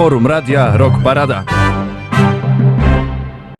Forum Radia Rock Parada.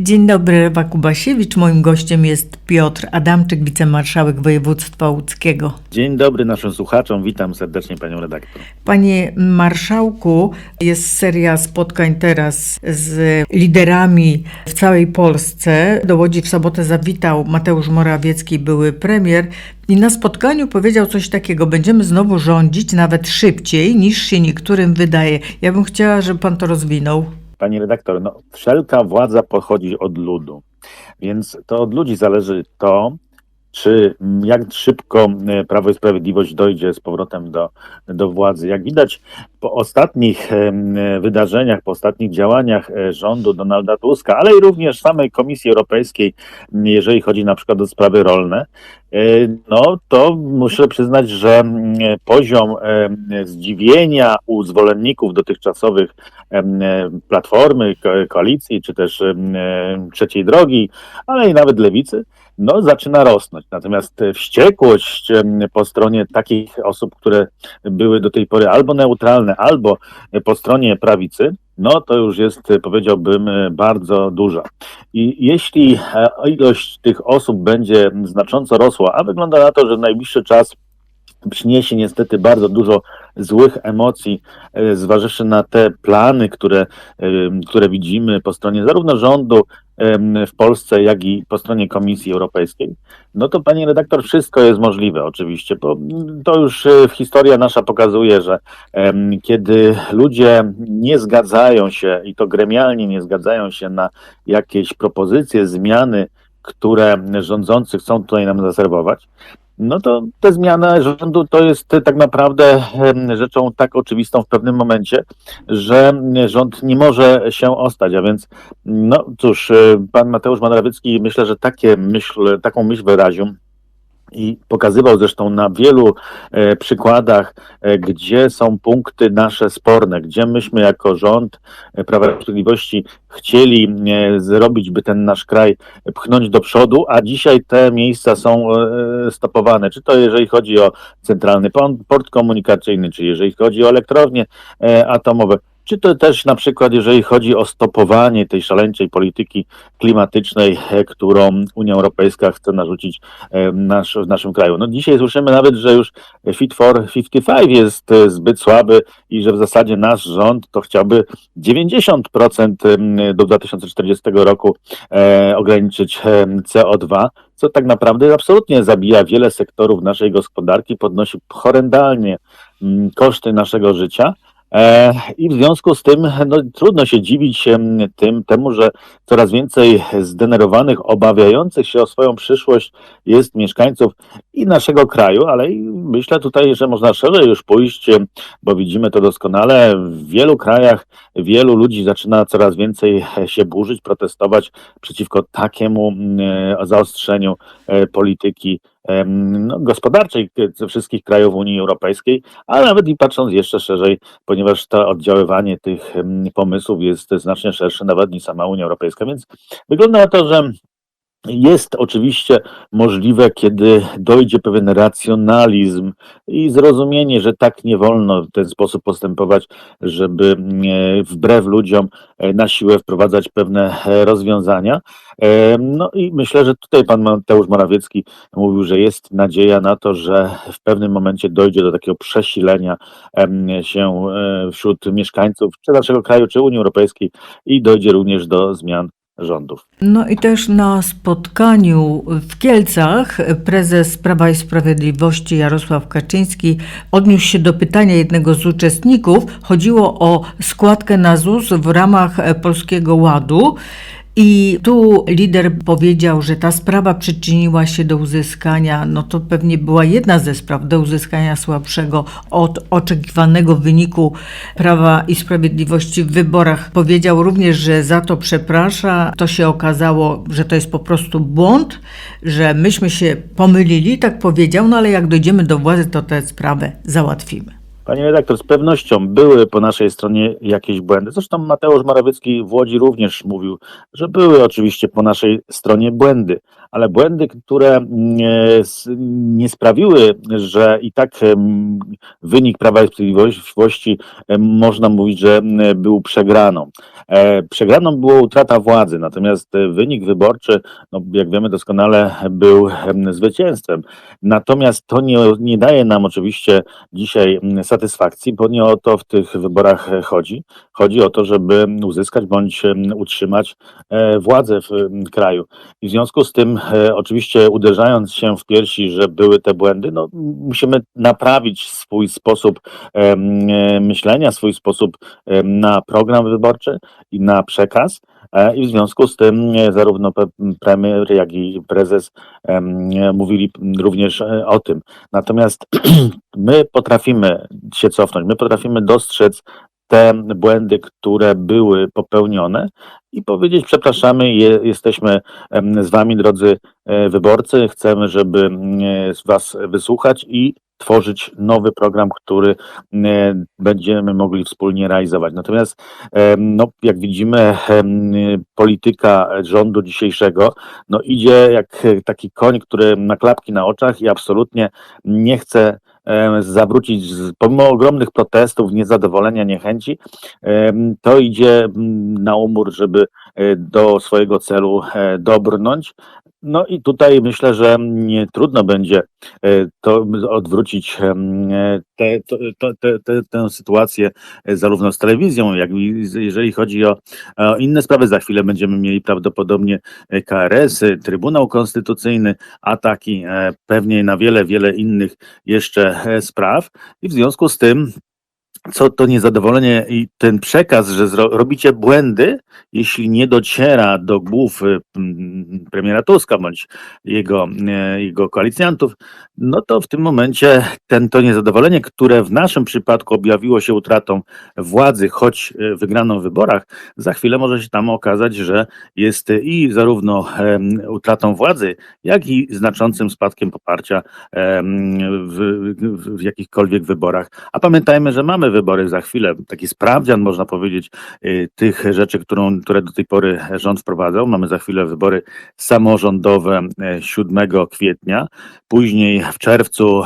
Dzień dobry, Ewa Kubasiewicz. Moim gościem jest Piotr Adamczyk, wicemarszałek województwa łódzkiego. Dzień dobry naszym słuchaczom, witam serdecznie panią redaktor. Panie marszałku, jest seria spotkań teraz z liderami w całej Polsce. Do Łodzi w sobotę zawitał Mateusz Morawiecki, były premier. I na spotkaniu powiedział coś takiego: Będziemy znowu rządzić nawet szybciej niż się niektórym wydaje. Ja bym chciała, żeby pan to rozwinął. Pani redaktor, no, wszelka władza pochodzi od ludu, więc to od ludzi zależy to, czy jak szybko e, Prawo i Sprawiedliwość dojdzie z powrotem do, do władzy. Jak widać po ostatnich wydarzeniach, po ostatnich działaniach e, rządu Donalda Tuska, ale i również samej Komisji Europejskiej, jeżeli chodzi na przykład o sprawy rolne, e, no to muszę przyznać, że poziom zdziwienia u zwolenników dotychczasowych Platformy, ko- koalicji, czy też trzeciej drogi, ale i nawet lewicy, no zaczyna rosnąć. Natomiast e, wściekłość po stronie takich osób, które były do tej pory albo neutralne, albo e, po stronie prawicy, no to już jest, e, powiedziałbym, e, bardzo duża. I jeśli e, ilość tych osób będzie znacząco rosła, a wygląda na to, że w najbliższy czas przyniesie niestety bardzo dużo złych emocji, e, zważywszy na te plany, które, em, które widzimy po stronie zarówno rządu w Polsce, jak i po stronie Komisji Europejskiej, no to pani redaktor, wszystko jest możliwe oczywiście, bo to już e, historia nasza pokazuje, że kiedy ludzie nie zgadzają się i to gremialnie nie zgadzają się na jakieś propozycje, zmiany, które rządzący chcą tutaj nam zaserwować, no to ta zmiana rządu to jest tak naprawdę rzeczą tak oczywistą w pewnym momencie, że rząd nie może się ostać, a więc no cóż, y, pan Mateusz Morawiecki myślę, że takie myśl, taką myśl wyraził i pokazywał zresztą na wielu e, przykładach, e, gdzie są punkty nasze sporne, gdzie myśmy jako rząd e, Prawa i Sprawiedliwości chcieli e, zrobić, by ten nasz kraj pchnąć do przodu, a dzisiaj te miejsca są e, stopowane. Czy to jeżeli chodzi o centralny port komunikacyjny, czy jeżeli chodzi o elektrownie e, atomowe, czy to też na przykład jeżeli chodzi o stopowanie tej szaleńczej polityki klimatycznej, e, którą Unia Europejska chce narzucić e, nasz, w naszym kraju. No dzisiaj słyszymy nawet, że już Fit for 55 jest e, zbyt słaby i że w zasadzie nasz rząd to chciałby 90% em, do 2040 roku ograniczyć em, CO2, co tak naprawdę absolutnie zabija wiele sektorów naszej gospodarki, podnosi horrendalnie koszty naszego życia. E, I w związku z tym no, trudno się dziwić tym, temu, że coraz więcej zdenerwowanych, obawiających się o swoją przyszłość jest mieszkańców i naszego kraju, ale myślę tutaj, że można szerzej już pójść, bo widzimy to doskonale. W wielu krajach wielu ludzi zaczyna coraz więcej e, się burzyć, protestować przeciwko takiemu mm, e, zaostrzeniu polityki no, gospodarczej ze wszystkich krajów Unii Europejskiej, ale nawet i patrząc jeszcze szerzej, ponieważ to oddziaływanie tych pomysłów jest znacznie szersze nawet niż sama Unia Europejska, więc wygląda na to, że jest oczywiście możliwe, kiedy dojdzie pewien racjonalizm i zrozumienie, że tak nie wolno w ten sposób postępować, żeby e, wbrew ludziom e, na siłę wprowadzać pewne e, rozwiązania. No i myślę, że tutaj pan Mateusz Morawiecki mówił, że jest nadzieja na to, że w pewnym momencie dojdzie do takiego przesilenia się wśród mieszkańców czy naszego kraju, czy Unii Europejskiej i dojdzie również do zmian rządów. No i też na spotkaniu w Kielcach prezes Prawa i Sprawiedliwości Jarosław Kaczyński odniósł się do pytania jednego z uczestników. Chodziło o składkę na ZUS w ramach Polskiego Ładu. I tu lider powiedział, że ta sprawa przyczyniła się do uzyskania, no to pewnie była jedna ze spraw, do uzyskania słabszego od oczekiwanego wyniku Prawa i Sprawiedliwości w wyborach. Powiedział również, że za to przeprasza. To się okazało, że to jest po prostu błąd, że myśmy się pomylili, tak powiedział, no ale jak dojdziemy do władzy, to tę sprawę załatwimy. Panie redaktor, z pewnością były po naszej stronie jakieś błędy. Zresztą Mateusz Morawiecki w Łodzi również mówił, że były oczywiście po naszej stronie błędy, ale błędy, które nie, s- nie sprawiły, że i tak wynik Prawa i Sprawiedliwości można mówić, że em, był przegraną. E, Przegraną była utrata władzy, natomiast e, wynik wyborczy, no, jak wiemy doskonale, był em, zwycięstwem. Natomiast to nie, nie daje nam oczywiście dzisiaj mm, satysfakcji, bo nie o to w tych wyborach e, chodzi. Chodzi o to, żeby uzyskać bądź utrzymać e, władzę w kraju. I w związku z tym, e, oczywiście uderzając się w piersi, że były te błędy, no, musimy naprawić swój sposób e, myślenia, swój sposób na program wyborczy i na przekaz. E, I w związku z tym e, zarówno premier, jak i prezes e, mówili również e, o tym. Natomiast my potrafimy się cofnąć, my potrafimy dostrzec te błędy, które były popełnione i powiedzieć przepraszamy, je, jesteśmy z wami, drodzy e, wyborcy, chcemy, żeby e, was wysłuchać i tworzyć nowy program, który e, będziemy mogli wspólnie realizować. Natomiast no, jak widzimy, polityka rządu dzisiejszego no, idzie jak taki koń, który ma klapki na oczach i absolutnie nie chce zawrócić, pomimo ogromnych protestów, niezadowolenia, niechęci, to idzie mm, na umór, żeby do swojego celu e, dobrnąć. No i tutaj myślę, że trudno będzie e, to odwrócić te, to, te, te, tę sytuację e, zarówno z telewizją, jak i jeżeli chodzi o, o inne sprawy. Za chwilę będziemy mieli prawdopodobnie KRS, y, Trybunał Konstytucyjny, ataki pewnie na wiele, wiele innych jeszcze spraw. I w związku z tym co to niezadowolenie i ten przekaz, że robicie błędy, jeśli nie dociera do głów y, premiera Tuska bądź jego, e, jego koalicjantów, no to w tym momencie ten, to niezadowolenie, które w naszym przypadku objawiło się utratą władzy, choć e, wygraną w wyborach, za chwilę może się tam okazać, że jest i zarówno utratą władzy, jak i znaczącym spadkiem poparcia w, w jakichkolwiek wyborach. A pamiętajmy, że mamy wybory za chwilę, taki sprawdzian, można powiedzieć, y, tych rzeczy, którą, które do tej pory rząd wprowadzał. Mamy za chwilę wybory samorządowe e, 7 kwietnia, później w czerwcu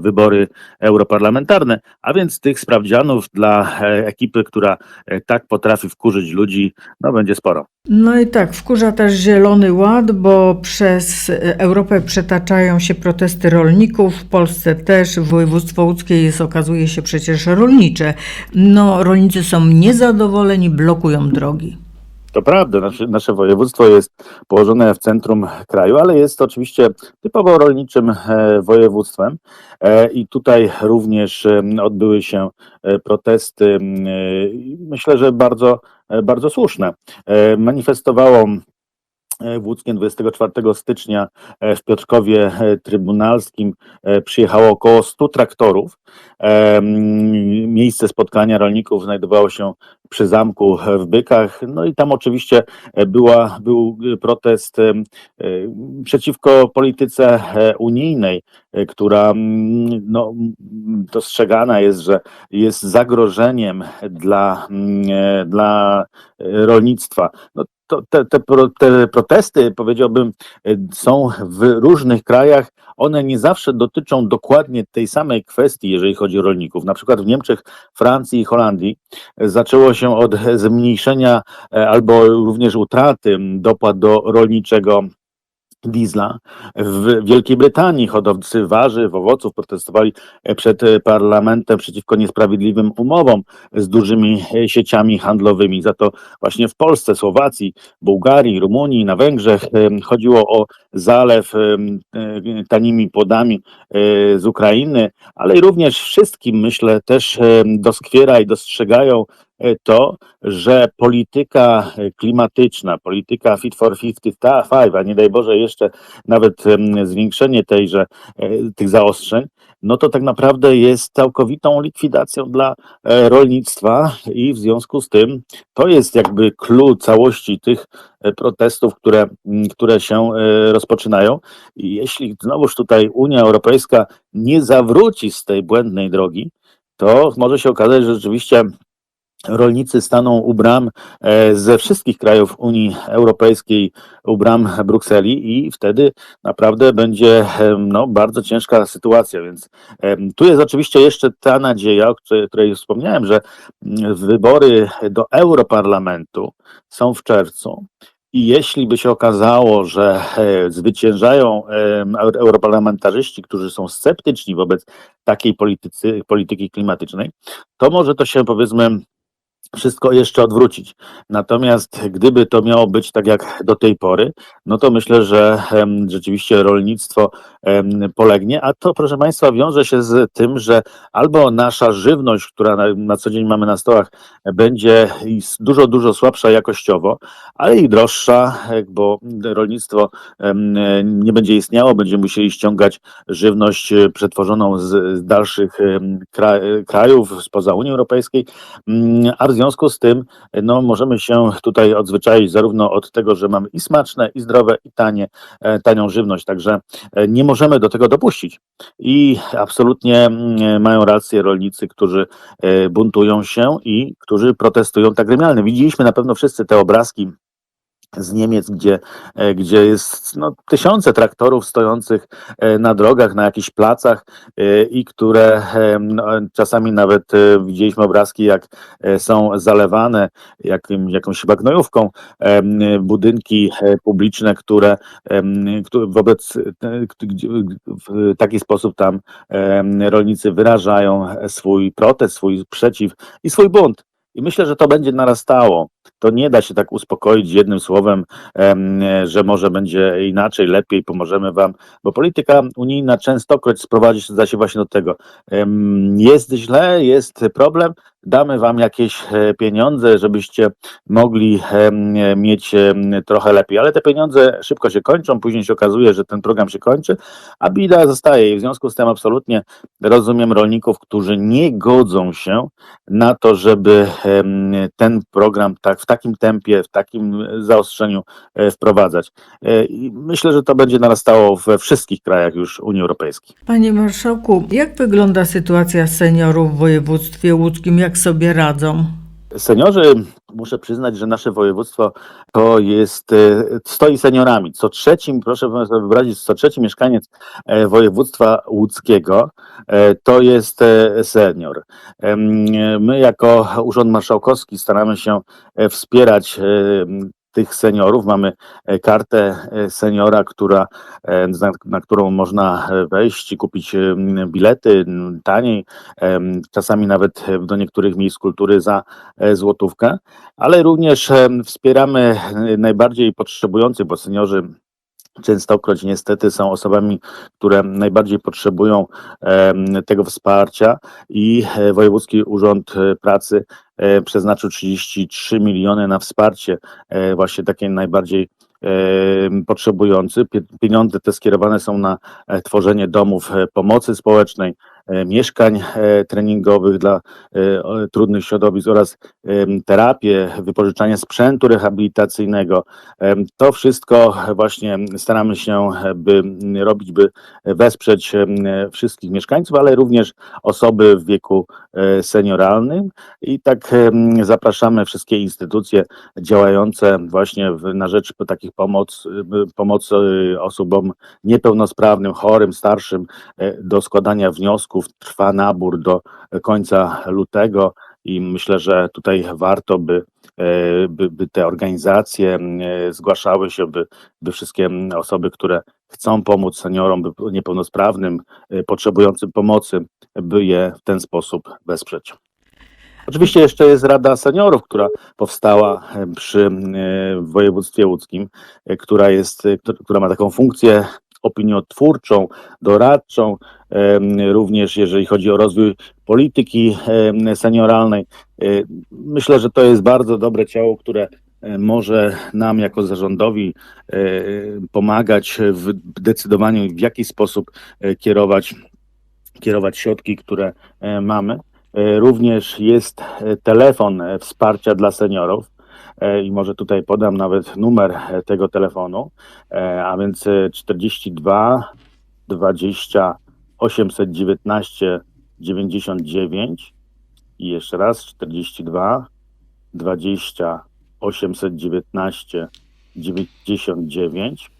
wybory europarlamentarne, a więc tych sprawdzianów dla e, ekipy, która e, tak potrafi wkurzyć ludzi, no będzie sporo. No i tak, wkurza też Zielony Ład, bo przez Europę przetaczają się protesty rolników, w Polsce też, województwo łódzkie jest, okazuje się przecież rolnicze. No, rolnicy są niezadowoleni, blokują drogi. To prawda, nasze, nasze województwo jest położone w centrum kraju, ale jest oczywiście typowo rolniczym e, województwem e, i tutaj również e, odbyły się protesty, myślę, że bardzo, bardzo słuszne. Manifestowało w Łódzkiem 24 stycznia e, w Piotrkowie e, Trybunalskim e, przyjechało około 100 traktorów. E, Miejsce spotkania rolników znajdowało się przy zamku w Bykach. No i tam oczywiście e, była, był e, protest e, e, przeciwko polityce e, unijnej, e, która no, dostrzegana jest, że jest zagrożeniem dla, e, dla e, rolnictwa. No, to, te, te, pro, te protesty, powiedziałbym, e, są w różnych krajach. One nie zawsze dotyczą dokładnie tej samej kwestii, jeżeli chodzi o rolników. Na przykład w Niemczech, Francji i Holandii e, zaczęło się od zmniejszenia e, albo również utraty dopłat do rolniczego diesla. W Wielkiej Brytanii hodowcy warzyw, owoców protestowali e, przed e, parlamentem przeciwko niesprawiedliwym umowom z dużymi e, sieciami handlowymi. Za to właśnie w Polsce, Słowacji, Bułgarii, Rumunii, na Węgrzech chodziło o zalew tanimi płodami z Ukrainy, ale i również wszystkim, myślę, też doskwiera i dostrzegają to, że polityka klimatyczna, polityka Fit for 55, a nie daj Boże jeszcze nawet zwiększenie tejże, e, tych zaostrzeń, no to tak naprawdę jest całkowitą likwidacją dla e, rolnictwa i w związku z tym to jest jakby clue całości tych e, protestów, które, które się rozpoczynają. I jeśli znowuż tutaj Unia Europejska nie zawróci z tej błędnej drogi, to może się okazać, że rzeczywiście rolnicy staną u bram e, ze wszystkich krajów Unii Europejskiej, u bram Brukseli i wtedy naprawdę będzie em, no, bardzo ciężka sytuacja. Więc em, tu jest oczywiście jeszcze ta nadzieja, o której, której wspomniałem, że mm, wybory do Europarlamentu są w czerwcu. I jeśli by się okazało, że e, zwyciężają europarlamentarzyści, którzy są sceptyczni wobec takiej politycy, polityki klimatycznej, to może to się powiedzmy wszystko jeszcze odwrócić. Natomiast gdyby to miało być tak jak do tej pory, no to myślę, że rzeczywiście rolnictwo polegnie, a to proszę Państwa wiąże się z tym, że albo nasza żywność, która na, co dzień mamy na stołach, będzie dużo, dużo słabsza jakościowo, ale i droższa, e, bo rolnictwo nie będzie istniało, będziemy musieli ściągać żywność e, przetworzoną z, dalszych e, krajów, spoza Unii Europejskiej, Mm, a w związku z tym no, możemy się tutaj odzwyczaić zarówno od tego, że mamy i smaczne, i zdrowe, i tanie, e, tanią żywność, także e, nie możemy do tego dopuścić. I absolutnie mm, mają rację rolnicy, którzy e, buntują się i którzy protestują tak gremialnie. Widzieliśmy na pewno wszyscy te obrazki z Niemiec, gdzie, e, gdzie jest no, tysiące traktorów stojących e, na drogach, na jakichś placach e, i które no, czasami nawet widzieliśmy obrazki, jak są zalewane jakim, jakąś chyba gnojówką budynki publiczne, które, które wobec w taki sposób tam rolnicy wyrażają swój protest, swój sprzeciw i swój bunt. I myślę, że to będzie narastało. To nie da się tak uspokoić jednym słowem, em, że może będzie inaczej, lepiej, pomożemy wam, bo polityka unijna częstokroć sprowadzi się właśnie do tego. Jest źle, jest problem, damy wam jakieś e, pieniądze, żebyście mogli mieć trochę lepiej, ale te pieniądze szybko się kończą, później się okazuje, że ten program się kończy, a bida zostaje i w związku z tym absolutnie rozumiem rolników, którzy nie godzą się na to, żeby ten program tak, w takim tempie, w takim zaostrzeniu e, wprowadzać. E, I myślę, że to będzie narastało we wszystkich krajach już Unii Europejskiej. Panie marszałku, jak wygląda sytuacja seniorów w województwie łódzkim? Jak sobie radzą? Seniorzy, muszę przyznać, że nasze województwo to jest, e, stoi seniorami. Co trzeci, proszę sobie wyobrazić, co trzeci mieszkaniec e, województwa łódzkiego e, to jest senior. My jako Urząd Marszałkowski staramy się wspierać tych seniorów. Mamy e, kartę e, seniora, która, e, na, na którą można wejść i kupić e, bilety m, taniej, czasami nawet do niektórych miejsc kultury za złotówkę, ale również wspieramy najbardziej potrzebujących, bo seniorzy częstokroć niestety są osobami, które najbardziej potrzebują tego wsparcia i e, Wojewódzki Urząd Pracy e, przeznaczył 33 miliony na wsparcie e, właśnie takie najbardziej potrzebujący. Pie- Pieniądze te skierowane są na tworzenie domów pomocy społecznej, mieszkań e, treningowych dla e, trudnych środowisk oraz terapię, wypożyczanie sprzętu rehabilitacyjnego. To wszystko właśnie staramy się, e, by robić, by wesprzeć wszystkich mieszkańców, ale również osoby w wieku e, senioralnym. I tak zapraszamy wszystkie instytucje działające właśnie na rzecz takich pomoc, pomocy osobom niepełnosprawnym, chorym, starszym e, do składania wniosków. Trwa nabór do końca lutego i myślę, że tutaj warto by, e, by, by te organizacje e, zgłaszały się, by, by wszystkie osoby, które chcą pomóc seniorom niepełnosprawnym, e, potrzebującym pomocy, by je w ten sposób wesprzeć. Oczywiście jeszcze jest Rada Seniorów, która powstała przy województwie łódzkim, która jest, któ- która ma taką funkcję opiniotwórczą, doradczą, również jeżeli chodzi o rozwój polityki senioralnej. E, Myślę, że to jest bardzo dobre ciało, które e, może nam jako zarządowi e, pomagać w decydowaniu, w jaki sposób kierować, kierować środki, które mamy. Również jest telefon wsparcia dla seniorów. E, I może tutaj podam nawet numer e, tego telefonu, e, a więc 42 20 819 99 i jeszcze raz 42 20 819 99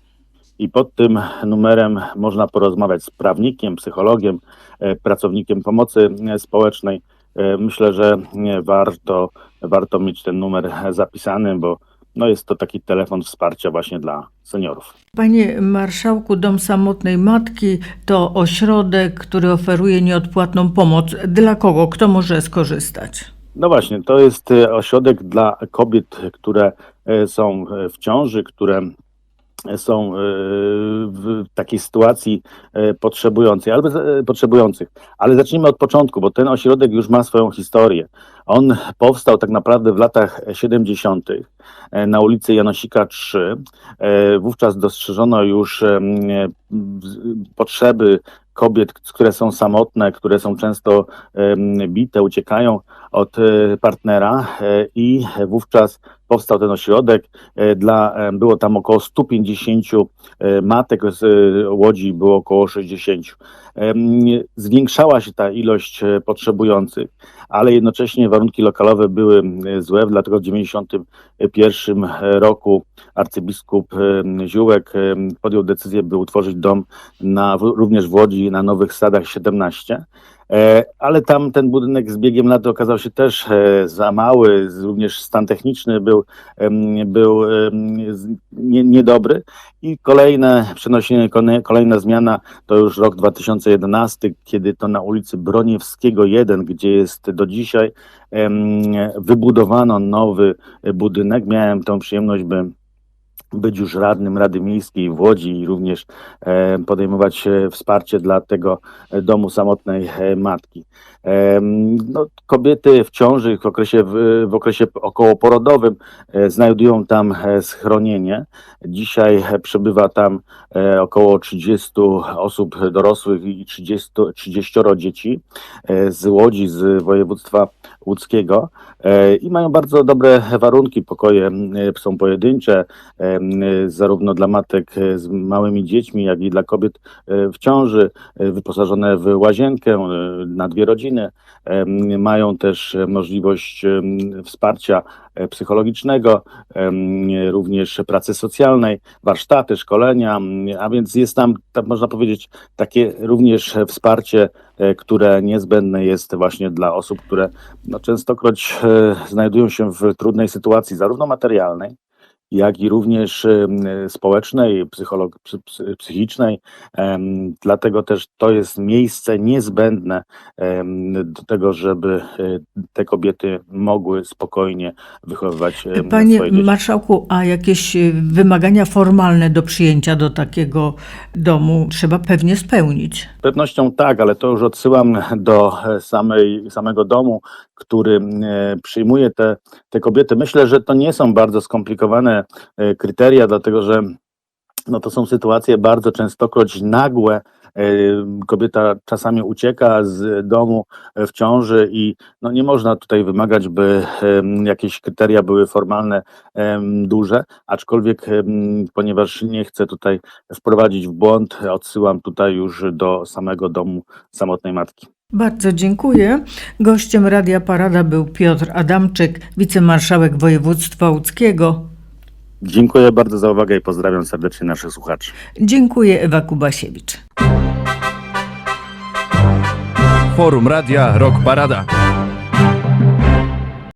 i pod tym numerem można porozmawiać z prawnikiem, psychologiem, pracownikiem pomocy społecznej. E, Myślę, że warto, warto mieć ten numer zapisany, bo no jest to taki telefon wsparcia właśnie dla seniorów. Panie Marszałku, Dom Samotnej Matki to ośrodek, który oferuje nieodpłatną pomoc. Dla kogo? Kto może skorzystać? No właśnie, to jest e, ośrodek dla kobiet, które e, są w ciąży, które są e, w takiej sytuacji e, potrzebującej, albo e, potrzebujących. Ale zacznijmy od początku, bo ten ośrodek już ma swoją historię. On powstał tak naprawdę w latach 70. e, na ulicy Janosika 3. E, Wówczas dostrzeżono już potrzeby kobiet, które są samotne, które są często bite, uciekają od e, partnera e, i wówczas powstał ten ośrodek. E, Dla, było tam około 150 e, matek, z Łodzi było około 60. Em, Zwiększała się ta ilość potrzebujących, ale jednocześnie warunki lokalowe były złe, dlatego w 1991 roku arcybiskup Ziółek podjął decyzję, by utworzyć dom na, również w Łodzi na Nowych Sadach 17. E, Ale tam ten budynek z biegiem lat okazał się też e, za mały, również stan techniczny był, był niedobry. I kolejne przeniesienie, kole- kolejna zmiana to już rok 2011, kiedy to na ulicy Broniewskiego 1, gdzie jest do dzisiaj, wybudowano nowy budynek. Miałem tą przyjemność, by być już radnym Rady Miejskiej w Łodzi i również e, podejmować e, wsparcie dla tego e, domu samotnej matki. No, kobiety w ciąży w okresie, w, okresie okołoporodowym znajdują tam schronienie. Dzisiaj przebywa tam około 30 osób dorosłych i 30, 30 dzieci z Łodzi, z województwa łódzkiego e, i mają bardzo dobre warunki. Pokoje m, są pojedyncze, em, zarówno dla matek e, z małymi dziećmi, jak i dla kobiet e, w ciąży, e, wyposażone w łazienkę e, na dwie rodziny. Mają też e, możliwość wsparcia e, psychologicznego, również pracy socjalnej, warsztaty, szkolenia, a więc jest tam, tak można powiedzieć, takie również wsparcie, e, które niezbędne jest właśnie dla osób, które no, częstokroć znajdują się w trudnej sytuacji, zarówno materialnej, jak i również społecznej, psycholog, psy, psy- psychicznej. Dlatego też to jest miejsce niezbędne do tego, żeby e, te kobiety mogły spokojnie wychowywać em, Panie swoje dzieci. Marszałku, a jakieś y, wymagania formalne do przyjęcia do takiego domu trzeba pewnie spełnić? Z pewnością tak, ale to już odsyłam do e, samej, samego domu, który e, przyjmuje te, te kobiety. Myślę, że to nie są bardzo skomplikowane e, kryteria, dlatego że no to są sytuacje bardzo częstokroć nagłe. E, Kobieta czasami ucieka z domu w ciąży i no nie można tutaj wymagać, by jakieś kryteria były formalne duże, aczkolwiek ponieważ nie chcę tutaj wprowadzić w błąd, odsyłam tutaj już do samego domu samotnej matki. Bardzo dziękuję. Gościem Radia Parada był Piotr Adamczyk, wicemarszałek województwa łódzkiego. Dziękuję bardzo za uwagę i pozdrawiam serdecznie naszych słuchaczy. Dziękuję Ewa Kubasiewicz. Forum Radia Rock Parada.